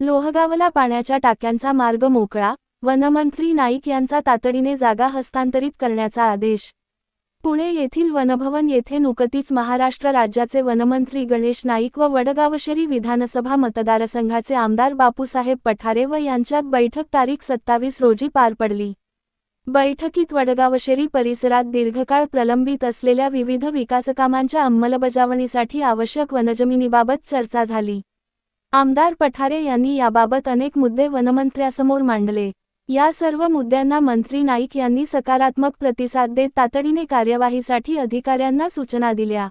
लोहगावला पाण्याच्या टाक्यांचा मार्ग मोकळा वनमंत्री नाईक यांचा तातडीने जागा हस्तांतरित करण्याचा आदेश. पुणे येथील वनभवन येथे नुकतीच महाराष्ट्र राज्याचे वनमंत्री गणेश नाईक व वडगावशेरी विधानसभा मतदारसंघाचे आमदार बापूसाहेब पठारे व यांच्यात बैठक तारीख सत्तावीस रोजी पार पडली. बैठकीत वडगावशेरी परिसरात दीर्घकाळ प्रलंबित असलेल्या विविध विकासकामांच्या अंमलबजावणीसाठी आवश्यक वनजमिनीबाबत चर्चा झाली. आमदार पठारे यांनी याबाबत अनेक मुद्दे वनमंत्र्यासमोर मांडले. या सर्व मुद्द्यांना मंत्री नाईक यांनी सकारात्मक प्रतिसाद देत तातडीने कार्यवाहीसाठी अधिकाऱ्यांना सूचना दिल्या.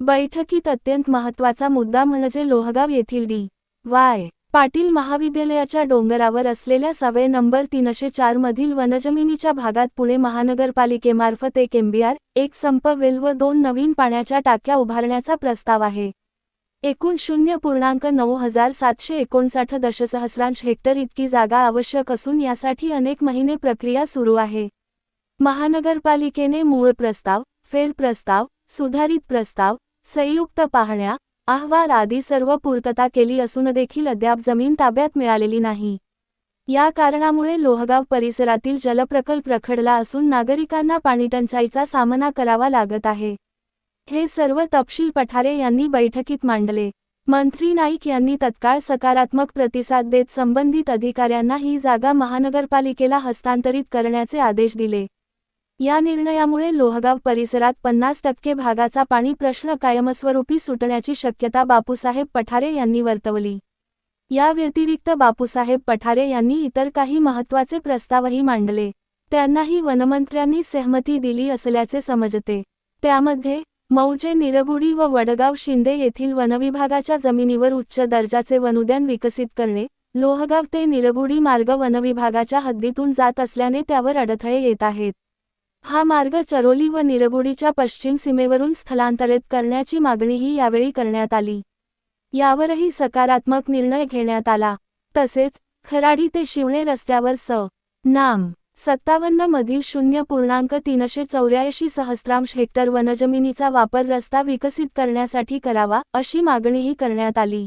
बैठकीत अत्यंत महत्त्वाचा मुद्दा म्हणजे लोहगाव येथील डी. वाय. पाटील महाविद्यालयाच्या डोंगरावर असलेल्या सवय नंबर तीनशे चार मधील वनजमिनीच्या भागात पुणे महानगरपालिकेमार्फत एक एमबीआर एक संप वेल व दोन नवीन पाण्याच्या टाक्या उभारण्याचा प्रस्ताव आहे. एकूण शून्य पूर्णांक नऊ हजार सातशे एकोणसाठ दशसहस्रांश हेक्टर इतकी जागा आवश्यक असून यासाठी अनेक महिने प्रक्रिया सुरू आहे. महानगरपालिकेने मूळ प्रस्ताव फेर प्रस्ताव सुधारित प्रस्ताव संयुक्त पाहण्या अहवाल आदी सर्व पूर्तता केली असून देखील अद्याप जमीन ताब्यात मिळालेली नाही. या कारणामुळे लोहगाव परिसरातील जलप्रकल्प रखडला असून नागरिकांना पाणीटंचाईचा सामना करावा लागत आहे. हे सर्व तपशील पठारे यांनी बैठकीत मांडले. मंत्री नाईक यांनी तत्काळ सकारात्मक प्रतिसाद देत संबंधित अधिकाऱ्यांना ही जागा महानगरपालिकेला हस्तांतरित करण्याचे आदेश दिले. या निर्णयामुळे लोहगाव परिसरात पन्नास टक्के भागाचा पाणी प्रश्न कायमस्वरूपी सुटण्याची शक्यता बापूसाहेब पठारे यांनी वर्तवली. या व्यतिरिक्त बापूसाहेब पठारे यांनी इतर काही महत्त्वाचे प्रस्तावही मांडले. त्यांनाही वनमंत्र्यांनी सहमती दिली असल्याचे समजते. त्यामध्ये मौजे निरगुडी व वडगाव शिंदे येथील वनविभागाच्या जमिनीवर उच्च दर्जाचे वनुद्यान विकसित करणे लोहगाव ते निरगुडी मार्ग वनविभागाच्या हद्दीतून जात असल्याने त्यावर अडथळे येत आहेत. हा मार्ग चरोली व निरगुडीच्या पश्चिम सीमेवरून स्थलांतरित करण्याची मागणीही यावेळी करण्यात आली. यावरही सकारात्मक निर्णय घेण्यात आला. तसेच खराडी ते शिवणे रस्त्यावर स. नाम सत्तावन्न मधील शून्य पूर्णांक तीनशे चौऱ्याऐंशी सहस्रांश हेक्टर वनजमिनीचा वापर रस्ता विकसित करण्यासाठी करावा अशी मागणीही करण्यात आली.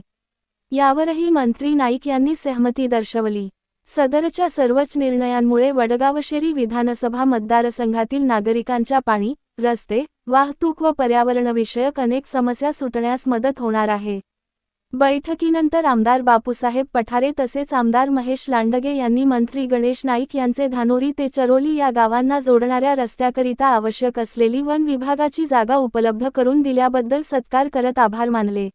यावरही मंत्री नाईक यांनी सहमती दर्शवली. सदरच्या सर्वच निर्णयांमुळे वडगावशेरी विधानसभा मतदारसंघातील नागरिकांच्या पाणी रस्ते वाहतूक व पर्यावरणविषयक अनेक समस्या सुटण्यास मदत होणार आहे. बैठकीनंतर आमदार बापूसाहेब पठारे तसेच आमदार महेश लांडगे यांनी मंत्री गणेश नाईक यांचे धानोरी ते चरोली या गावांना जोडणाऱ्या रस्त्याकरिता आवश्यक असलेली वन विभागाची जागा उपलब्ध करून दिल्याबद्दल सत्कार करत आभार मानले.